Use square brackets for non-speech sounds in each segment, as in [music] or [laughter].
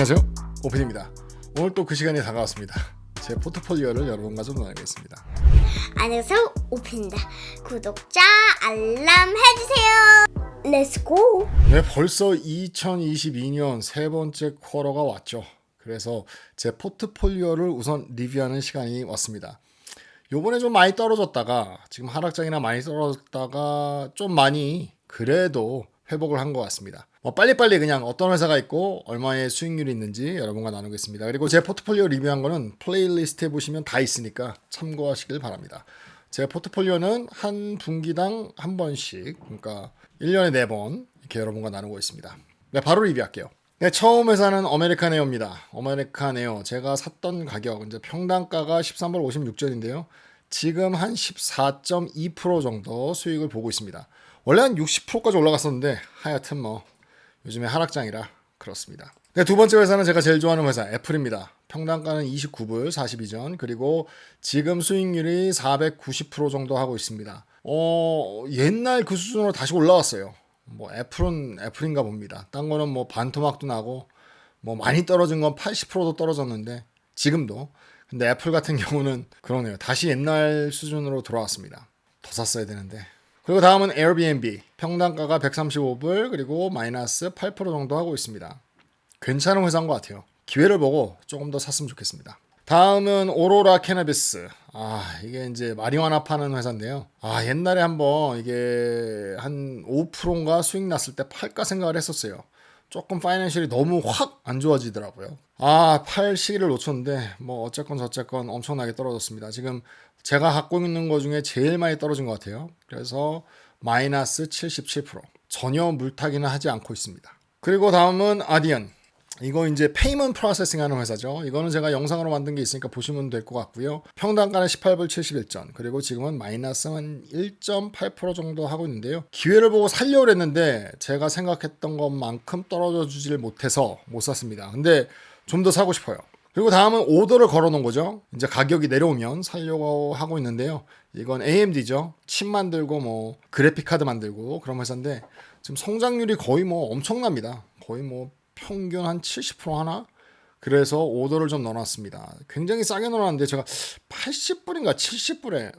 안녕하세요. 오픈입니다. 오늘 또 그 시간이 다가왔습니다. 제 포트폴리오를 여러분과 좀 나누겠습니다. 안녕하세요. 오픈입니다. 구독자 알람 해주세요. 렛츠고 네 벌써 2022년 세 번째 쿼터가 왔죠. 그래서 제 포트폴리오를 우선 리뷰하는 시간이 왔습니다. 요번에 좀 많이 떨어졌다가 지금 하락장이나 많이 떨어졌다가 좀 많이 그래도 회복을 한 것 같습니다. 뭐 빨리빨리 그냥 어떤 회사가 있고 얼마의 수익률이 있는지 여러분과 나누겠습니다. 그리고 제 포트폴리오 리뷰한 거는 플레이리스트에 보시면 다 있으니까 참고하시길 바랍니다. 제 포트폴리오는 한 분기당 한 번씩 그러니까 1년에 4번 이렇게 여러분과 나누고 있습니다. 네, 바로 리뷰할게요. 네, 처음 회사는 아메리칸 에어입니다. 에어 제가 샀던 가격 이제 평당가가 13불 56전인데요. 지금 한 14.2% 정도 수익을 보고 있습니다. 원래 한 60%까지 올라갔었는데 하여튼 뭐 요즘에 하락장이라 그렇습니다. 네, 두 번째 회사는 제가 제일 좋아하는 회사 애플입니다. 평당가는 29불 42전 그리고 지금 수익률이 490% 정도 하고 있습니다. 어, 옛날 그 수준으로 다시 올라왔어요. 뭐 애플은 애플인가 봅니다. 딴 거는 뭐 반토막도 나고 뭐 많이 떨어진 건 80%도 떨어졌는데 지금도 근데 애플 같은 [laughs] 경우는 그러네요. 다시 옛날 수준으로 돌아왔습니다. 더 샀어야 되는데. 그리고 다음은 에어비앤비. 평당가가 135불 그리고 마이너스 8% 정도 하고 있습니다. 괜찮은 회사인 것 같아요. 기회를 보고 조금 더 샀으면 좋겠습니다. 다음은 오로라 캐나비스. 아, 이게 이제 마리화나 파는 회사인데요. 아, 옛날에 한번 이게 한 5%인가 수익 났을 때 팔까 생각을 했었어요. 조금 파이낸셜이 너무 확 안 좋아지더라고요. 아, 팔 시기를 놓쳤는데 뭐 어쨌건 저쨌건 엄청나게 떨어졌습니다. 지금 제가 갖고 있는 것 중에 제일 많이 떨어진 것 같아요. 그래서 마이너스 77% 전혀 물타기는 하지 않고 있습니다. 그리고 다음은 아디언. 이거 이제 페이먼트 프로세싱 하는 회사죠. 이거는 제가 영상으로 만든 게 있으니까 보시면 될 것 같고요. 평당가는 18불 71전. 그리고 지금은 마이너스 한 1.8% 정도 하고 있는데요. 기회를 보고 살려고 했는데 제가 생각했던 것만큼 떨어져 주질 못해서 못 샀습니다. 근데 좀 더 사고 싶어요. 그리고 다음은 오더를 걸어 놓은 거죠. 이제 가격이 내려오면 살려고 하고 있는데요. 이건 AMD죠. 칩 만들고 뭐 그래픽 카드 만들고 그런 회사인데 지금 성장률이 거의 뭐 엄청납니다. 거의 뭐 평균 한 70% 하나? 그래서 오더를 좀 넣어놨습니다. 굉장히 싸게 넣어놨는데 제가 80불인가 70불에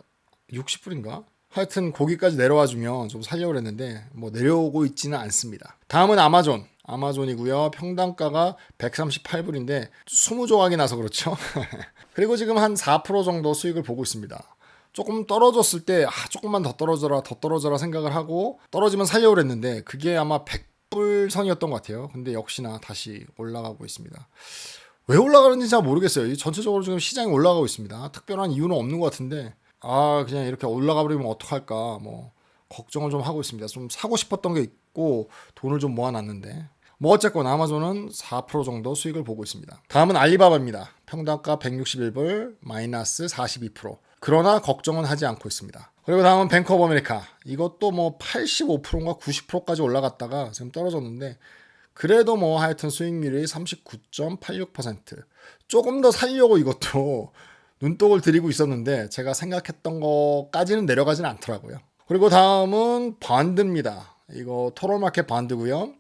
60불인가? 하여튼 거기까지 내려와 주면 좀 살려고 했는데 뭐 내려오고 있지는 않습니다. 다음은 아마존. 아마존이고요. 평당가가 138불인데 20조각이 나서 그렇죠. [laughs] 그리고 지금 한 4% 정도 수익을 보고 있습니다. 조금 떨어졌을 때 아, 조금만 더 떨어져라 더 떨어져라 생각을 하고 떨어지면 살려고 했는데 그게 아마 100 불 선이었던 것 같아요. 근데 역시나 다시 올라가고 있습니다. 왜 올라가는지 잘 모르겠어요. 이 전체적으로 지금 시장이 올라가고 있습니다. 특별한 이유는 없는 것 같은데 아 그냥 이렇게 올라가 버리면 어떡할까 뭐 걱정을 좀 하고 있습니다. 좀 사고 싶었던 게 있고 돈을 좀 모아놨는데 뭐 어쨌건 아마존은 4% 정도 수익을 보고 있습니다. 다음은 알리바바입니다. 평당가 161불 마이너스 42%. 그러나 걱정은 하지 않고 있습니다. 그리고 다음은 뱅크 오브 아메리카. 이것도 뭐 85%인가 90%까지 올라갔다가 지금 떨어졌는데 그래도 뭐 하여튼 수익률이 39.86%. 조금 더 살려고 이것도 [laughs] 눈독을 들이고 있었는데 제가 생각했던 것까지는 내려가진 않더라고요. 그리고 다음은 반드입니다. 이거 토론마켓 반드고요.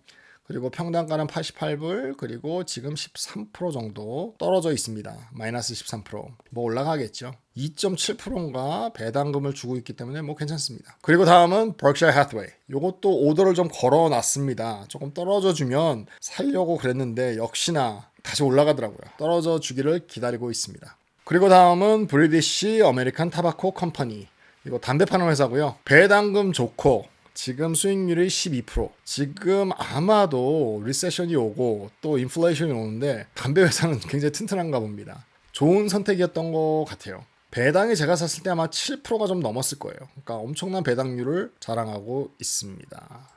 그리고 평당가는 88불 그리고 지금 13% 정도 떨어져 있습니다. 마이너스 13%. 뭐 올라가겠죠. 2.7%인가 배당금을 주고 있기 때문에 뭐 괜찮습니다. 그리고 다음은 Berkshire Hathaway. 이것도 오더를 좀 걸어 놨습니다. 조금 떨어져 주면 살려고 그랬는데 역시나 다시 올라가더라고요. 떨어져 주기를 기다리고 있습니다. 그리고 다음은 브리디시 어메리칸 타바코 컴퍼니. 이거 담배 파는 회사고요. 배당금 좋고 지금 수익률이 12%. 지금 아마도 리세션이 오고 또 인플레이션이 오는데 담배 회사는 [laughs] 굉장히 튼튼한가 봅니다. 좋은 선택이었던 것 같아요. 배당이 제가 샀을 때 아마 7%가 좀 넘었을 거예요. 그러니까 엄청난 배당률을 자랑하고 있습니다.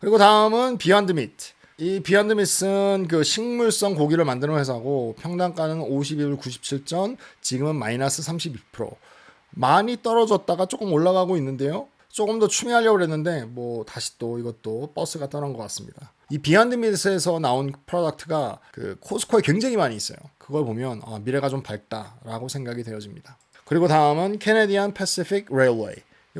그리고 다음은 비욘드 미트. 이 비욘드 미트는 그 식물성 고기를 만드는 회사고 평당가는 52불 97전, 지금은 마이너스 32%. 많이 떨어졌다가 조금 올라가고 있는데요. 조금 더 추미하려고 했는데 뭐 다시 또 이것도 버스가 떠난 것 같습니다. 이 비욘드 미트에서 나온 프로덕트가 그 코스코에 굉장히 많이 있어요. 그걸 보면 아, 미래가 좀 밝다라고 생각이 되어집니다. 그리고 다음은 캐네디안 패시픽 레일웨이.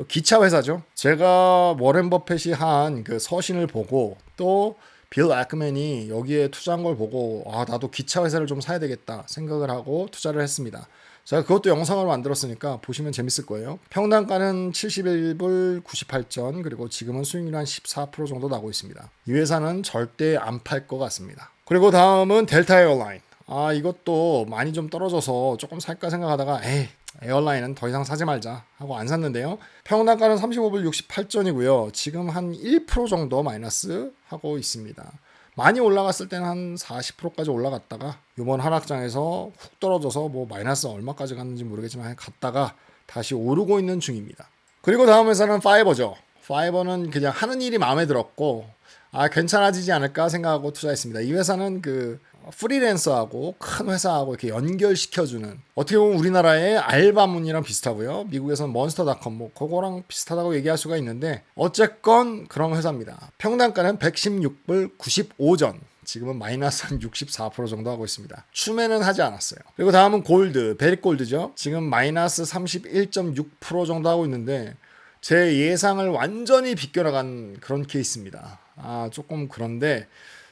기차 회사죠. 제가 워렌 버핏이 한 그 서신을 보고 또빌 애크맨이 여기에 투자한 걸 보고 아 나도 기차 회사를 좀 사야 되겠다 생각을 하고 투자를 했습니다. 제가 그것도 영상으로 만들었으니까 보시면 재밌을 거예요. 평단가는 71불 98전 그리고 지금은 수익률 한 14% 정도 나고 있습니다. 이 회사는 절대 안 팔 것 같습니다. 그리고 다음은 델타 에어라인. 아 이것도 많이 좀 떨어져서 조금 살까 생각하다가 에이 에어라인은 더 이상 사지 말자 하고 안 샀는데요. 평단가는 35불 68전이고요. 지금 한 1% 정도 마이너스 하고 있습니다. 많이 올라갔을 때는 한 40%까지 올라갔다가 이번 하락장에서 훅 떨어져서 뭐 마이너스 얼마까지 갔는지 모르겠지만 갔다가 다시 오르고 있는 중입니다. 그리고 다음 회사는 파이버죠. 파이버는 그냥 하는 일이 마음에 들었고 아 괜찮아지지 않을까 생각하고 투자했습니다. 이 회사는 그 프리랜서하고 큰 회사하고 이렇게 연결시켜주는 어떻게 보면 우리나라의 알바문이랑 비슷하고요. 미국에서는 몬스터닷컴 뭐 그거랑 비슷하다고 얘기할 수가 있는데 어쨌건 그런 회사입니다. 평단가는 116불 95전. 지금은 마이너스 한 64% 정도 하고 있습니다. 추매는 하지 않았어요. 그리고 다음은 골드, 베리골드죠. 지금 마이너스 31.6% 정도 하고 있는데 제 예상을 완전히 비껴나간 그런 케이스입니다. 아 조금 그런데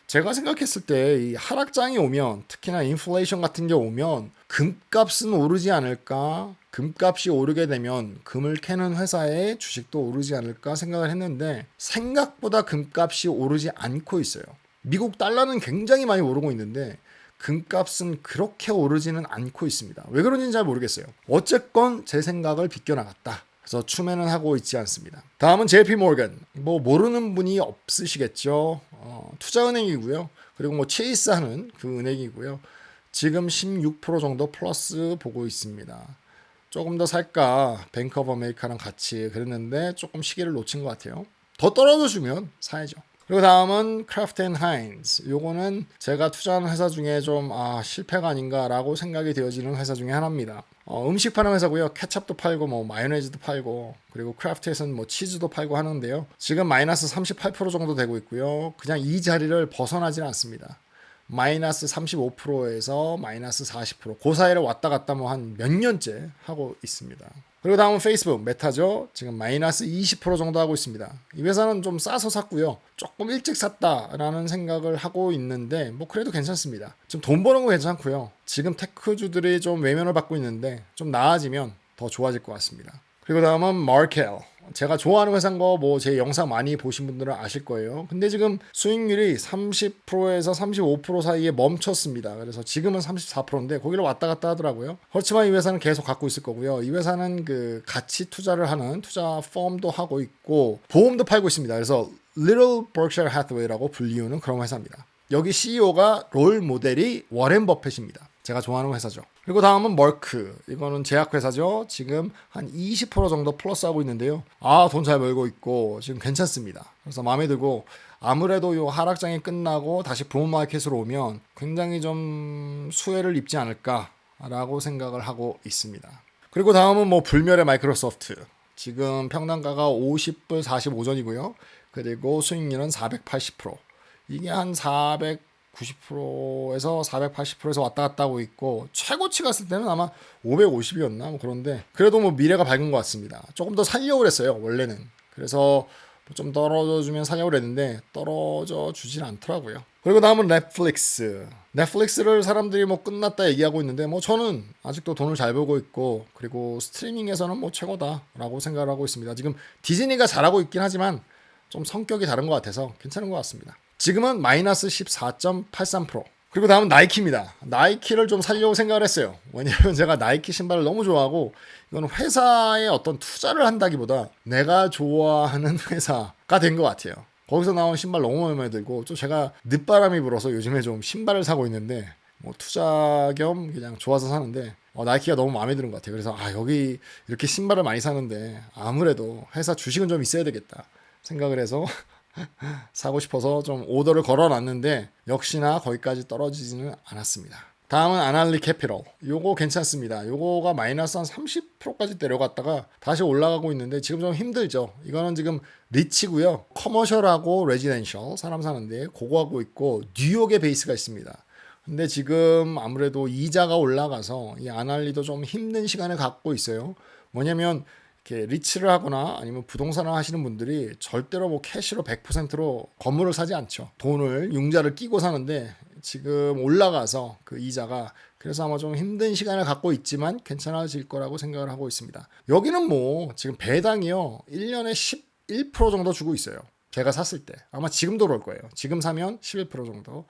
제가 생각했을 때 이 하락장이 오면 특히나 인플레이션 같은 게 오면 금값은 오르지 않을까? 금값이 오르게 되면 금을 캐는 회사의 주식도 오르지 않을까 생각을 했는데 생각보다 금값이 오르지 않고 있어요. 미국 달러는 굉장히 많이 오르고 있는데 금값은 그렇게 오르지는 않고 있습니다. 왜 그런지는 잘 모르겠어요. 어쨌건 제 생각을 비껴나갔다. 그래서 추매는 하고 있지 않습니다. 다음은 JP 모건. 뭐 모르는 분이 없으시겠죠. 어, 투자은행이고요. 그리고 뭐 체이스 하는 그 은행이고요. 지금 16% 정도 플러스 보고 있습니다. 조금 더 살까 아메리카랑 같이 그랬는데 조금 시기를 놓친 것 같아요. 더 떨어져 주면 사야죠. 그리고 다음은 크래프트 앤 하인즈. 요거는 제가 투자하는 회사 중에 좀 아, 실패가 아닌가라고 생각이 되어지는 회사 중에 하나입니다. 어, 음식 파는 회사고요. 케찹도 팔고 뭐 마요네즈도 팔고 그리고 크래프트에서는 뭐 치즈도 팔고 하는데요. 지금 마이너스 38% 정도 되고 있고요. 그냥 이 자리를 벗어나질 않습니다. 마이너스 35%에서 마이너스 40%. 그 사이를 왔다 갔다 뭐 한 몇 년째 하고 있습니다. 그리고 다음은 페이스북 메타죠. 지금 마이너스 20% 정도 하고 있습니다. 이 회사는 좀 싸서 샀고요. 조금 일찍 샀다라는 생각을 하고 있는데 뭐 그래도 괜찮습니다. 좀돈 버는 거 괜찮고요. 지금 테크주들이 좀 외면을 받고 있는데 좀 나아지면 더 좋아질 것 같습니다. 그리고 다음은 마르켈. 제가 좋아하는 회사인 거 뭐 제 영상 많이 보신 분들은 아실 거예요. 근데 지금 수익률이 30%에서 35% 사이에 멈췄습니다. 그래서 지금은 34%인데 거기를 왔다 갔다 하더라고요. 그렇지만 이 회사는 계속 갖고 있을 거고요. 이 회사는 그 가치 투자를 하는 투자 펌도 하고 있고 보험도 팔고 있습니다. 그래서 Little Berkshire Hathaway라고 불리우는 그런 회사입니다. 여기 CEO가 롤 모델이 워렌 버핏입니다. 제가 좋아하는 회사죠. 그리고 다음은 멀크. 이거는 제약회사죠. 지금 한 20% 정도 플러스 하고 있는데요. 아, 돈 잘 벌고 있고 지금 괜찮습니다. 그래서 마음에 들고 아무래도 요 하락장이 끝나고 다시 부문 마켓으로 오면 굉장히 좀 수혜를 입지 않을까라고 생각을 하고 있습니다. 그리고 다음은 뭐 불멸의 마이크로소프트. 지금 평단가가 50불 45전이고요. 그리고 수익률은 480%. 이게 한 490%에서 480%에서 왔다 갔다 하고 있고 최고치 갔을 때는 아마 550이었나 뭐 그런데 그래도 뭐 미래가 밝은 것 같습니다. 조금 더 살려고 그랬어요 원래는. 그래서 좀 떨어져 주면 사려고 그랬는데 떨어져 주진 않더라고요. 그리고 다음은 넷플릭스. 넷플릭스를 사람들이 뭐 끝났다 얘기하고 있는데 뭐 저는 아직도 돈을 잘 벌고 있고 그리고 스트리밍에서는 뭐 최고다라고 생각을 하고 있습니다. 지금 디즈니가 잘하고 있긴 하지만 좀 성격이 다른 것 같아서 괜찮은 것 같습니다. 지금은 마이너스 14.83%. 그리고 다음은 나이키입니다. 나이키를 좀 살려고 생각을 했어요. 왜냐하면 제가 나이키 신발을 너무 좋아하고 이거는 회사에 어떤 투자를 한다기보다 내가 좋아하는 [laughs] 회사가 된 것 같아요. 거기서 나온 신발 너무 마음에 들고 또 제가 늦바람이 불어서 요즘에 좀 신발을 사고 있는데 뭐 투자 겸 그냥 좋아서 사는데 어, 나이키가 너무 마음에 드는 것 같아요. 그래서 아 여기 이렇게 신발을 많이 사는데 아무래도 회사 주식은 좀 있어야 되겠다 생각을 해서 사고 싶어서 좀 오더를 걸어놨는데 역시나 거기까지 떨어지지는 않았습니다. 다음은 아날리 캐피럴. 요거 괜찮습니다. 요거가 마이너스 한 30%까지 내려갔다가 다시 올라가고 있는데 지금 좀 힘들죠. 이거는 지금 리치고요. 커머셜하고 레지던셜 사람 사는데 그거 하고 있고 뉴욕에 베이스가 있습니다. 근데 지금 아무래도 이자가 올라가서 이 아날리도 좀 힘든 시간을 갖고 있어요. 뭐냐면 이렇게 리츠를 하거나 아니면 부동산을 하시는 분들이 절대로 뭐 캐시로 100%로 건물을 사지 않죠. 돈을 융자를 끼고 사는데 지금 올라가서 그 이자가 그래서 아마 좀 힘든 시간을 갖고 있지만 괜찮아질 거라고 생각을 하고 있습니다. 여기는 뭐 지금 배당이요. 1년에 11% 정도 주고 있어요. 제가 샀을 때. 아마 지금도 그럴 거예요. 지금 사면 11% 정도.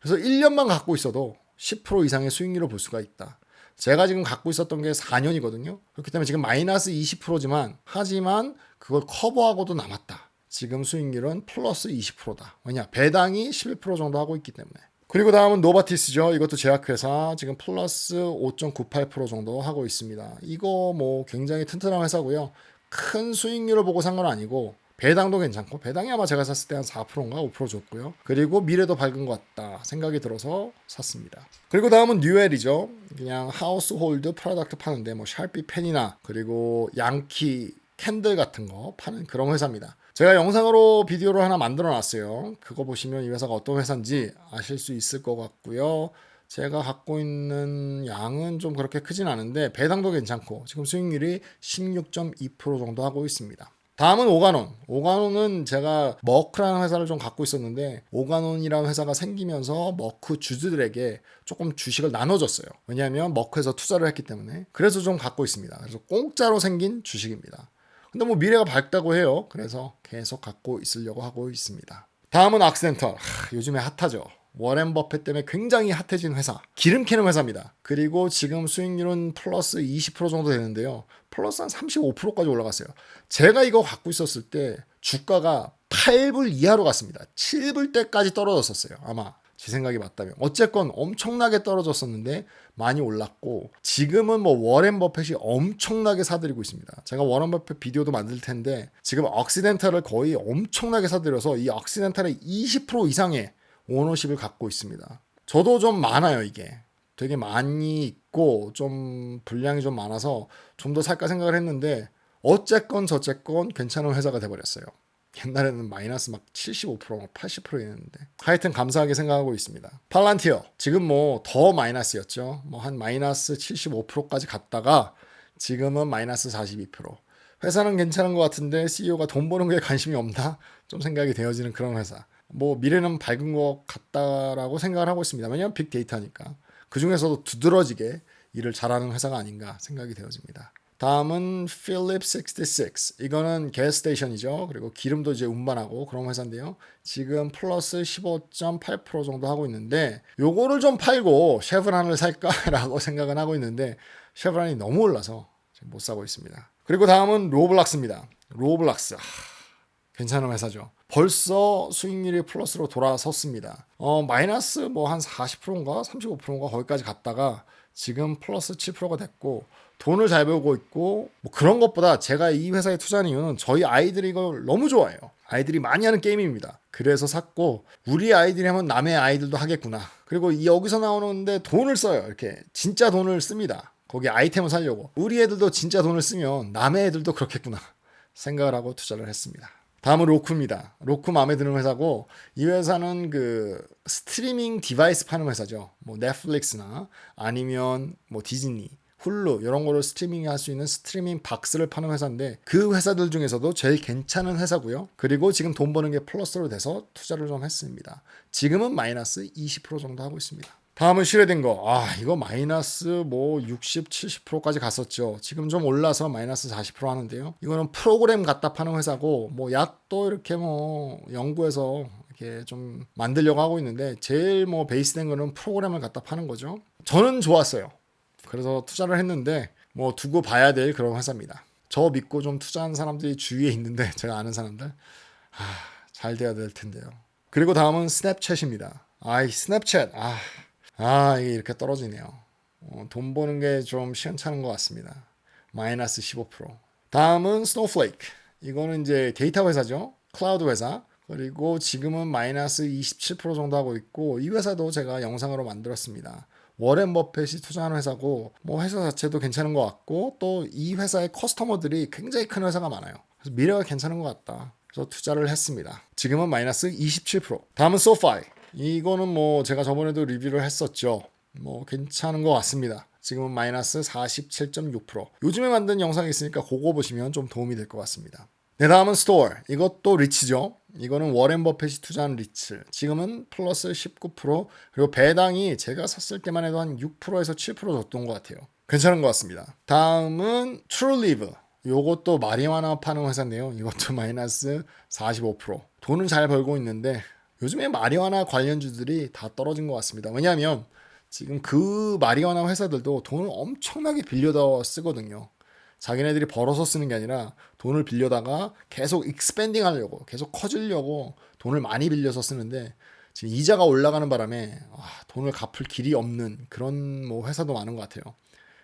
그래서 1년만 갖고 있어도 10% 이상의 수익률을 볼 수가 있다. 제가 지금 갖고 있었던 게 4년이거든요. 그렇기 때문에 지금 마이너스 20%지만 하지만 그걸 커버하고도 남았다. 지금 수익률은 플러스 20%다. 왜냐? 배당이 11% 정도 하고 있기 때문에. 그리고 다음은 노바티스죠. 이것도 제약회사 지금 플러스 5.98% 정도 하고 있습니다. 이거 뭐 굉장히 튼튼한 회사고요. 큰 수익률을 보고 산 건 아니고 배당도 괜찮고 배당이 아마 제가 샀을 때 한 4%인가 5% 줬고요. 그리고 미래도 밝은 것 같다 생각이 들어서 샀습니다. 그리고 다음은 뉴엘이죠. 그냥 하우스홀드 프로덕트 파는데 뭐 샬피 펜이나 그리고 양키 캔들 같은 거 파는 그런 회사입니다. 제가 영상으로 비디오를 하나 만들어 놨어요. 그거 보시면 이 회사가 어떤 회사인지 아실 수 있을 것 같고요. 제가 갖고 있는 양은 좀 그렇게 크진 않은데 배당도 괜찮고 지금 수익률이 16.2% 정도 하고 있습니다. 다음은 오가논. 오가논은 제가 머크라는 회사를 좀 갖고 있었는데 오가논이라는 회사가 생기면서 머크 주주들에게 조금 주식을 나눠줬어요. 왜냐하면 머크에서 투자를 했기 때문에 그래서 좀 갖고 있습니다. 그래서 공짜로 생긴 주식입니다. 근데 뭐 미래가 밝다고 해요. 그래서 계속 갖고 있으려고 하고 있습니다. 다음은 악센터. 하, 요즘에 핫하죠. 워렌 버핏 때문에 굉장히 핫해진 회사. 기름 캐는 회사입니다. 그리고 지금 수익률은 플러스 20% 정도 되는데요. 플러스 한 35%까지 올라갔어요. 제가 이거 갖고 있었을 때 주가가 8불 이하로 갔습니다. 7불 때까지 떨어졌었어요. 아마 제 생각이 맞다면. 어쨌건 엄청나게 떨어졌었는데 많이 올랐고 지금은 뭐 워렌 버핏이 엄청나게 사들이고 있습니다. 제가 워렌 버핏 비디오도 만들 텐데 지금 억시덴탈을 거의 엄청나게 사들여서 이 억시덴탈의 20% 이상의 오너십을 갖고 있습니다. 저도 좀 많아요, 이게. 되게 많이 있고 좀 분량이 좀 많아서 좀 더 살까 생각을 했는데 어쨌건 저쨌건 괜찮은 회사가 돼버렸어요. 옛날에는 마이너스 막 75%, 80%였는데 하여튼 감사하게 생각하고 있습니다. 팔란티어 지금 뭐 더 마이너스였죠. 뭐 한 마이너스 75%까지 갔다가 지금은 마이너스 42%. 회사는 괜찮은 것 같은데 CEO가 돈 버는 거에 관심이 없나? 좀 생각이 되어지는 그런 회사. 뭐 미래는 밝은 것 같다라고 생각을 하고 있습니다. 왜냐하면 빅데이터니까. 그 중에서도 두드러지게 일을 잘하는 회사가 아닌가 생각이 되어집니다. 다음은 필립 66. 이거는 게스테이션이죠. 그리고 기름도 이제 운반하고 그런 회사인데요. 지금 플러스 15.8% 정도 하고 있는데 요거를 좀 팔고 쉐브란을 살까라고 [laughs] 생각은 하고 있는데 쉐브란이 너무 올라서 못 사고 있습니다. 그리고 다음은 로블락스입니다. 로블락스. 하, 괜찮은 회사죠. 벌써 수익률이 플러스로 돌아섰습니다. 어, 마이너스 뭐 한 40%인가 35%인가 거기까지 갔다가 지금 플러스 7%가 됐고 돈을 잘 벌고 있고 뭐 그런 것보다 제가 이 회사에 투자한 이유는 저희 아이들이 이걸 너무 좋아해요. 아이들이 많이 하는 게임입니다. 그래서 샀고 우리 아이들이 하면 남의 아이들도 하겠구나. 그리고 이 여기서 나오는데 돈을 써요. 이렇게 진짜 돈을 씁니다. 거기 아이템을 사려고. 우리 애들도 진짜 돈을 쓰면 남의 애들도 그렇겠구나 생각을 하고 투자를 했습니다. 다음은 로쿠입니다. 로쿠 마음에 드는 회사고 이 회사는 그 스트리밍 디바이스 파는 회사죠. 뭐 넷플릭스나 아니면 뭐 디즈니, 훌루 이런 거를 스트리밍 할 수 있는 스트리밍 박스를 파는 회사인데 그 회사들 중에서도 제일 괜찮은 회사고요. 그리고 지금 돈 버는 게 플러스로 돼서 투자를 좀 했습니다. 지금은 마이너스 20% 정도 하고 있습니다. 다음은 슈레딩거. 아, 이거 마이너스 뭐 60, 70%까지 갔었죠. 지금 좀 올라서 마이너스 40% 하는데요. 이거는 프로그램 갖다 파는 회사고 뭐 약도 이렇게 뭐 연구해서 이렇게 좀 만들려고 하고 있는데 제일 뭐 베이스된 거는 프로그램을 갖다 파는 거죠. 저는 좋았어요. 그래서 투자를 했는데 뭐 두고 봐야 될 그런 회사입니다. 저 믿고 좀 투자한 사람들이 주위에 있는데 [laughs] 제가 아는 사람들 아, 잘 돼야 될 텐데요. 그리고 다음은 스냅챗입니다. 아이 스냅챗 아, 아 이게 이렇게 떨어지네요. 어, 돈 버는 게 좀 시원찮은 것 같습니다. 마이너스 15%. 다음은 스노우플레이크. 이거는 이제 데이터 회사죠. 클라우드 회사. 그리고 지금은 마이너스 27% 정도 하고 있고 이 회사도 제가 영상으로 만들었습니다. 워렌 버핏이 투자하는 회사고 뭐 회사 자체도 괜찮은 것 같고 또 이 회사의 커스터머들이 굉장히 큰 회사가 많아요. 그래서 미래가 괜찮은 것 같다. 그래서 투자를 했습니다. 지금은 마이너스 27%. 다음은 소파이. 이거는 뭐 제가 저번에도 리뷰를 했었죠. 뭐 괜찮은 것 같습니다. 지금은 마이너스 47.6%. 요즘에 만든 영상이 있으니까 그거 보시면 좀 도움이 될 것 같습니다. 네, 다음은 스토어. 이것도 리츠죠. 이거는 워렌 버핏이 투자한 리츠. 지금은 플러스 19% 그리고 배당이 제가 샀을 때만 해도 한 6%에서 7% 줬던 것 같아요. 괜찮은 것 같습니다. 다음은 트루리브. 요것도 마리화나 파는 회사인데요. 이것도 [laughs] 마이너스 45%. 돈은 잘 벌고 있는데 요즘에 마리화나 관련주들이 다 떨어진 것 같습니다. 왜냐하면 지금 그 마리화나 회사들도 돈을 엄청나게 빌려다 쓰거든요. 자기네들이 벌어서 쓰는 게 아니라 돈을 빌려다가 계속 익스펜딩 하려고 계속 커지려고 돈을 많이 빌려서 쓰는데 지금 이자가 올라가는 바람에 아, 돈을 갚을 길이 없는 그런 뭐 회사도 많은 것 같아요.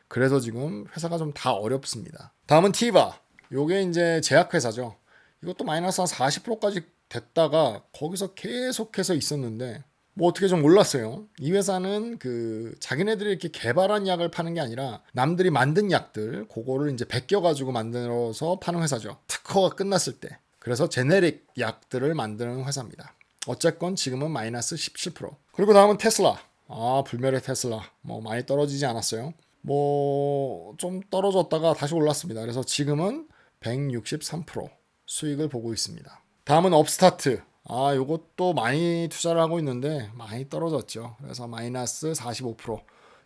그래서 지금 회사가 좀 다 어렵습니다. 다음은 티바. 요게 이제 제약회사죠. 이것도 마이너스 한 40%까지 됐다가 거기서 계속해서 있었는데 뭐 어떻게 좀 몰랐어요. 이 회사는 그 자기네들이 이렇게 개발한 약을 파는 게 아니라 남들이 만든 약들 그거를 이제 베껴 가지고 만들어서 파는 회사죠. 특허가 끝났을 때. 그래서 제네릭 약들을 만드는 회사입니다. 어쨌건 지금은 마이너스 17%. 그리고 다음은 테슬라. 아, 불멸의 테슬라. 뭐 많이 떨어지지 않았어요. 뭐 좀 떨어졌다가 다시 올랐습니다. 그래서 지금은 163% 수익을 보고 있습니다. 다음은 업스타트. 아, 요것도 많이 투자를 하고 있는데 많이 떨어졌죠. 그래서 마이너스 45%.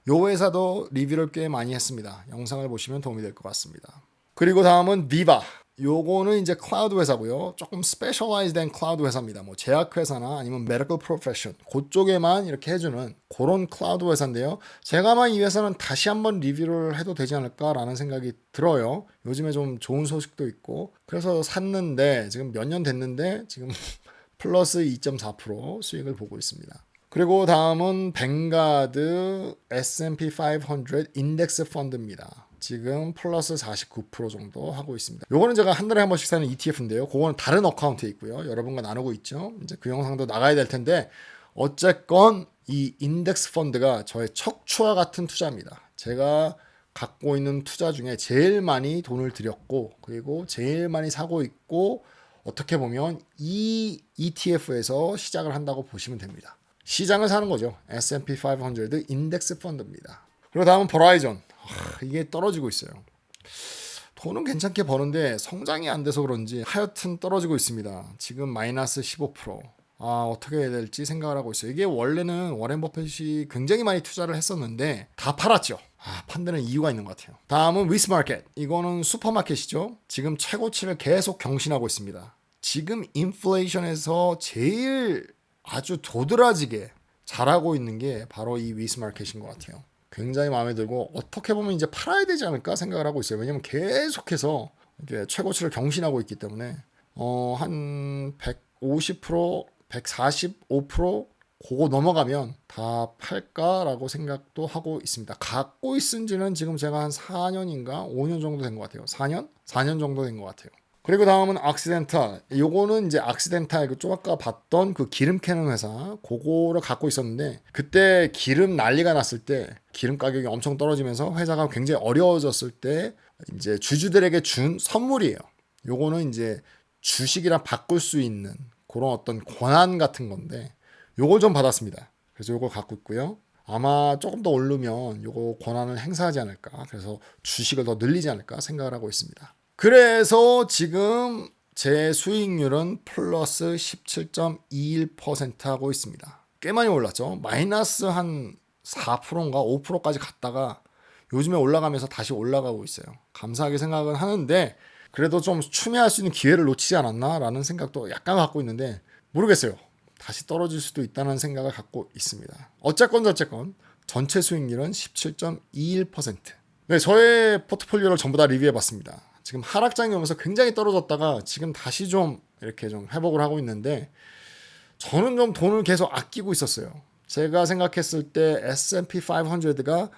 요 회사도 리뷰를 꽤 많이 했습니다. 영상을 보시면 도움이 될 것 같습니다. 그리고 다음은 비바. 요거는 이제 클라우드 회사고요. 조금 스페셜라이즈된 클라우드 회사입니다. 뭐 제약 회사나 아니면 메디컬 프로페션 그쪽에만 이렇게 해주는 그런 클라우드 회사인데요. 제가만 이 회사는 다시 한번 리뷰를 해도 되지 않을까라는 생각이 들어요. 요즘에 좀 좋은 소식도 있고 그래서 샀는데 지금 몇 년 됐는데 지금 [laughs] 플러스 2.4% 수익을 보고 있습니다. 그리고 다음은 뱅가드 S&P 500 인덱스 펀드입니다. 지금 플러스 49% 정도 하고 있습니다. 요거는 제가 한 달에 한 번씩 사는 ETF인데요. 그거는 다른 어카운트에 있고요. 여러분과 나누고 있죠. 이제 그 영상도 나가야 될 텐데 어쨌건 이 인덱스 펀드가 저의 척추와 같은 투자입니다. 제가 갖고 있는 투자 중에 제일 많이 돈을 들였고 그리고 제일 많이 사고 있고 어떻게 보면 이 ETF에서 시작을 한다고 보시면 됩니다. 시장을 사는 거죠. S&P 500 인덱스 펀드입니다. 그리고 다음은 버라이전. 아, 이게 떨어지고 있어요. 돈은 괜찮게 버는데 성장이 안 돼서 그런지 하여튼 떨어지고 있습니다. 지금 마이너스 15%. 아, 어떻게 해야 될지 생각을 하고 있어요. 이게 원래는 워렌 버핏이 굉장히 많이 투자를 했었는데 다 팔았죠. 아, 판다는 이유가 있는 것 같아요. 다음은 위스마켓. 이거는 슈퍼마켓이죠. 지금 최고치를 계속 경신하고 있습니다. 지금 인플레이션에서 제일 아주 도드라지게 잘하고 있는 게 바로 이 위스마켓인 것 같아요. 굉장히 마음에 들고 어떻게 보면 이제 팔아야 되지 않을까 생각을 하고 있어요. 왜냐면 계속해서 이게 최고치를 경신하고 있기 때문에 어, 한 150%, 145% 그거 넘어가면 다 팔까라고 생각도 하고 있습니다. 갖고 있은 지는 지금 제가 한 4년인가 5년 정도 된 것 같아요. 4년? 4년 정도 된 것 같아요. 그리고 다음은 악시덴탈. 요거는 이제 악시덴탈 그좀 아까 봤던 그 기름 캐는 회사 그거를 갖고 있었는데 그때 기름 난리가 났을 때 기름 가격이 엄청 떨어지면서 회사가 굉장히 어려워졌을 때 이제 주주들에게 준 선물이에요. 요거는 이제 주식이랑 바꿀 수 있는 그런 어떤 권한 같은 건데 요걸 좀 받았습니다. 그래서 요걸 갖고 있고요. 아마 조금 더 오르면 요거 권한을 행사하지 않을까. 그래서 주식을 더 늘리지 않을까 생각을 하고 있습니다. 그래서 지금 제 수익률은 플러스 17.21% 하고 있습니다. 꽤 많이 올랐죠. 마이너스 한 4%인가 5%까지 갔다가 요즘에 올라가면서 다시 올라가고 있어요. 감사하게 생각은 하는데 그래도 좀 추미할 수 있는 기회를 놓치지 않았나라는 생각도 약간 갖고 있는데 모르겠어요. 다시 떨어질 수도 있다는 생각을 갖고 있습니다. 어쨌건 어쨌건 전체 수익률은 17.21%. 네, 저의 포트폴리오를 전부 다 리뷰해 봤습니다. 지금 하락장이 오면서 굉장히 떨어졌다가 지금 다시 좀 이렇게 좀 회복을 하고 있는데 저는 좀 돈을 계속 아끼고 있었어요. 제가 생각했을 때 S&P 500가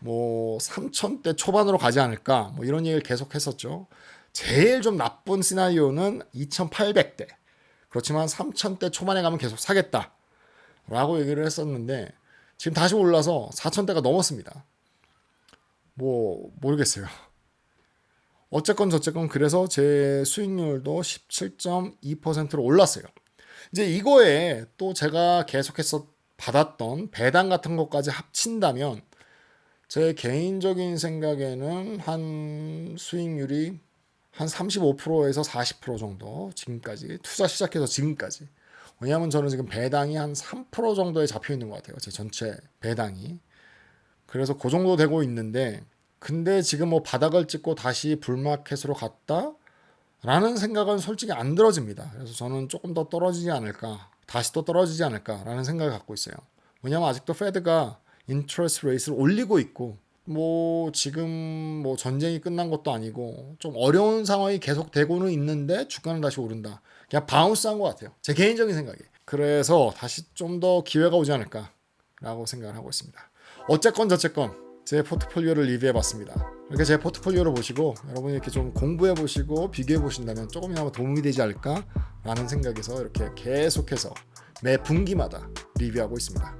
뭐 3천대 초반으로 가지 않을까 뭐 이런 얘기를 계속 했었죠. 제일 좀 나쁜 시나리오는 2,800대. 그렇지만 3,000대 초반에 가면 계속 사겠다. 라고 얘기를 했었는데 지금 다시 올라서 4,000대가 넘었습니다. 뭐 모르겠어요. 어쨌건 저쨌건 그래서 제 수익률도 17.2%로 올랐어요. 이제 이거에 또 제가 계속해서 받았던 배당 같은 것까지 합친다면 제 개인적인 생각에는 한 수익률이 한 35%에서 40% 정도 지금까지 투자 시작해서 지금까지. 왜냐하면 저는 지금 배당이 한 3% 정도에 잡혀 있는 것 같아요. 제 전체 배당이. 그래서 그 정도 되고 있는데 근데 지금 뭐 바닥을 찍고 다시 불마켓으로 갔다 라는 생각은 솔직히 안 들어집니다 그래서 저는 조금 더 떨어지지 않을까 다시 또 떨어지지 않을까라는 생각을 갖고 있어요 왜냐하면 아직도 페드가 인트레스트 레이스를 올리고 있고 뭐 지금 뭐 전쟁이 끝난 것도 아니고 좀 어려운 상황이 계속 되고는 있는데 주가는 다시 오른다. 그냥 바운스한 것 같아요. 제 개인적인 생각에. 그래서 다시 좀 더 기회가 오지 않을까라고 생각을 하고 있습니다. 어쨌건 저쨌건 제 포트폴리오를 리뷰해 봤습니다. 이렇게 제 포트폴리오를 보시고 여러분이 이렇게 좀 공부해 보시고 비교해 보신다면 조금이나마 도움이 되지 않을까라는 생각에서 이렇게 계속해서 매 분기마다 리뷰하고 있습니다.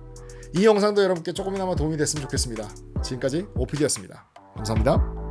이 영상도 여러분께 조금이나마 도움이 됐으면 좋겠습니다. 지금까지 오피디였습니다. 감사합니다.